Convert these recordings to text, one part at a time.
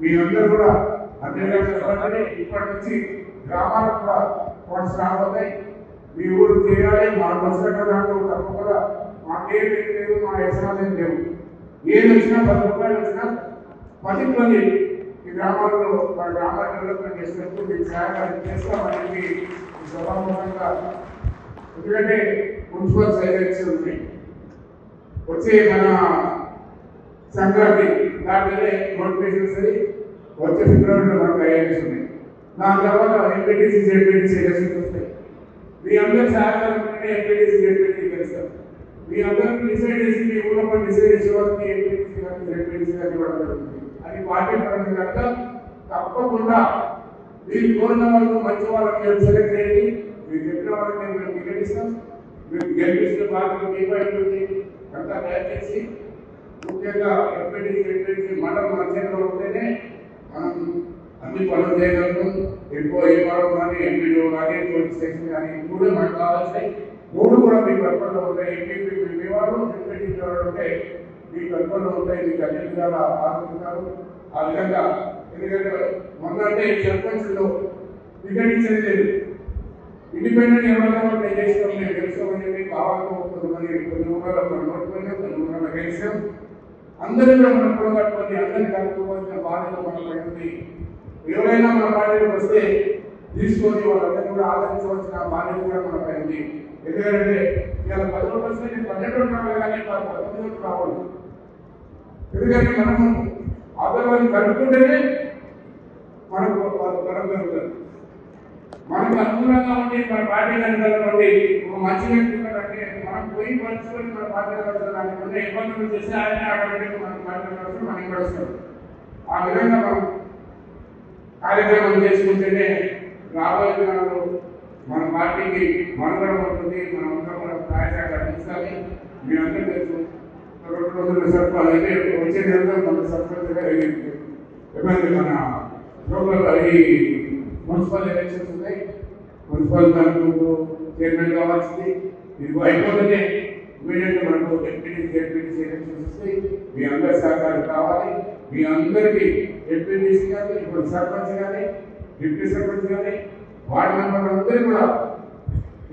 మీరందరూ కూడా అదే కష్టపడి ఇప్పటి నుంచి గ్రామాలకు కూడా ఫండ్స్ రాబోతాయి మీ ఊరు చేయాలి మాకు వచ్చినట్టు దాంట్లో తప్పకుండా మాకేం లేదు మా యజమాని లేవు. ఏది వచ్చినా పది రూపాయలు వచ్చినా పది మంది ఈ గ్రామాల్లో మా గ్రామాల డెవలప్మెంట్ చేసినప్పుడు మీకు సహాయకారం చేస్తామని సభాముఖంగా ఎందుకంటే మున్సిపల్ సైలెన్స్ ఉన్నాయి. వచ్చే మన సంక్రాంతి దాంట్లోనే నోటిఫికేషన్ వస్తుంది వచ్చే ఫిబ్రవరిలో మనకు ఐఏఎస్ ఉన్నాయి దాని తర్వాత ఎంపీటీసీ జెడ్పీటీసీ ఎలక్షన్స్ వస్తాయి మీ అందరి సహకారం ఎంపీటీసీ జెడ్పీటీసీ గెలుస్తారు మీ అందరూ డిసైడ్ చేసి మీ ఊళ్ళో పని డిసైడ్ చేసే వాళ్ళకి ఎంపీటీసీ కానీ జెడ్పీటీసీ కానీ ఇవ్వడం జరుగుతుంది. అది పార్టీ పరంగా కనుక తప్పకుండా మీరు కోరిన వాళ్ళు మంచి వాళ్ళని మీరు సెలెక్ట్ చేయండి. మీరు చెప్పిన వాళ్ళని మేము టికెట్ ఇస్తాం మీరు గెలిపించిన బాధ్యత మీ పై ఉంటుంది అంతా దయచేసి ముఖ్యంగా ఎంపీడీ సెక్రటరీకి మండలం మన చేతిలో ఉంటేనే మనం అన్ని పనులు చేయగలుగుతాం. ఎక్కువ ఏ వారం కానీ ఎంపీడీఓ కానీ పోలీస్ స్టేషన్ కానీ మూడే మనకు కావాల్సినాయి మూడు కూడా మీకు కట్టుబడిలో ఉంటాయి. ఎంపీపీ మీ వారు ఎంపీటీ ఉంటే మీకు కట్టుబడిలో ఉంటాయి. మీకు అన్ని విధాలా ఆదుకుంటారు ఆ విధంగా ఎందుకంటే మొన్న అంటే సర్పంచ్లో టికెట్ ఇచ్చేది లేదు. ఇండిపెండెంట్ ఎవరైనా నేను చేస్తాం నేను తెలుసుకోమని చెప్పి కావాలతో కొన్ని ఊళ్ళలో మనం నోటుకున్నాం కొన్ని ఊళ్ళలో గెలిచాం. అందరిలో మనం కూడగట్టుకొని అందరినీ కలుపుకోవాల్సిన బాధ్యత మనపై ఉంది ఎవరైనా మన పార్టీకి వస్తే తీసుకొని వాళ్ళందరినీ కూడా ఆదరించవలసిన బాధ్యత కూడా మనపై ఉంది. ఎందుకంటే ఇవాళ పది రోజులు వస్తే పన్నెండు ఉన్నాను కానీ పంతొమ్మిది రోజులు రావాలి ఎందుకంటే మనము అవతలని కలుపుకుంటేనే మనకు వాళ్ళు బలం పెరుగుతుంది మనకు అనుకూలంగా ఉండి మన పార్టీ కనుకోండి ఒక మంచి వ్యక్తి పోయి పంచుకొని మన పార్టీ కలుగుతానికి ఉన్న ఇబ్బందులు చేసి ఆయన ఆటోమేటిక్ మన పార్టీ మనకి కూడా వస్తాం ఆ విధంగా మనం కార్యక్రమం చేసుకుంటేనే రాబోయే దినాల్లో మన పార్టీకి మనుగడ ఉంటుంది మనం అందరం మన ప్రాయశాఖ అందించాలి మీ అందరూ తెలుసు రెండు రోజుల సర్పంచ్ అయితే వచ్చే నెలలో మన సర్పంచ్గా ఇబ్బంది మన లోకల్ ఈ మున్సిపల్ ఎలక్షన్స్ ఉన్నాయి. మున్సిపల్ దాంట్లో చైర్మన్ కావాల్సింది. ఇది అయిపోతేనే ఇమీడియట్గా మనకు ఎంపీటీ జెడ్పీటీసీ ఎలక్షన్స్ వస్తాయి. మీ అందరి సహకారం కావాలి. మీ అందరికీ ఎంపీటీసీ కానీ ఇప్పుడు సర్పంచ్ కానీ డిప్యూటీ సర్పంచ్ కానీ వార్డు మెంబర్ అందరూ కూడా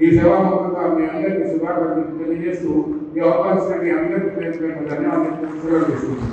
ఈ సభాముఖంగా మీ అందరికీ శుభాకాంక్షలు తెలియజేస్తూ ఈ అవకాశాన్ని అందరికీ ధన్యవాదాలు. తెలియజేస్తున్నాను